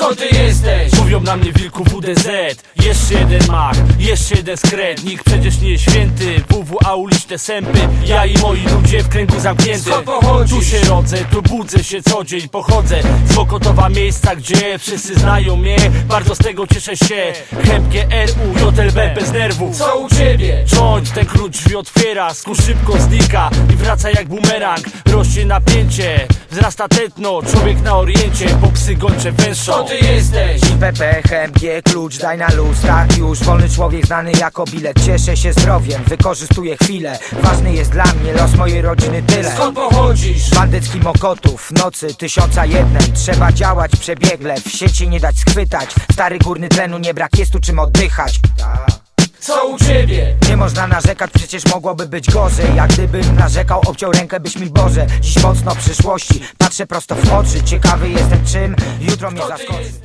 Kto ty jesteś? Mówią na mnie wilku WDZ Jeszcze jeden mach, jeszcze jeden skret Nikt przecież nie jest święty. WWA uliczne sępy. Ja i moi ludzie w kręgu zamkniętym. Skąd pochodzisz? Tu się rodzę, tu budzę się co dzień. Pochodzę z Mokotowa miejsca, gdzie wszyscy znają mnie. Bardzo z tego cieszę się. Chępkie RU, JLB bez nerwów. Co u ciebie? Cząć ten klucz drzwi otwiera, skór szybko znika i wraca jak bumerang. Rośnie napięcie, wzrasta tętno, człowiek na oriencie, bo psy gończe Kto węszą ty jesteś? IPP, HMG, klucz, daj na luz, tak już Wolny człowiek znany jako bilet. Cieszę się zdrowiem, wykorzystuję chwilę. Ważny jest dla mnie los mojej rodziny tyle. Skąd pochodzisz? Bandycki mokotów, nocy tysiąca jednej Trzeba działać przebiegle, w sieci nie dać schwytać. Stary górny tlenu, nie brak jest tu czym oddychać. Co u ciebie? Można narzekać, przecież mogłoby być gorzej. Jak gdybym narzekał, obciął rękę byś mi Boże. Dziś mocno przyszłości, patrzę prosto w oczy. Ciekawy jestem czym jutro mnie zaskoczy?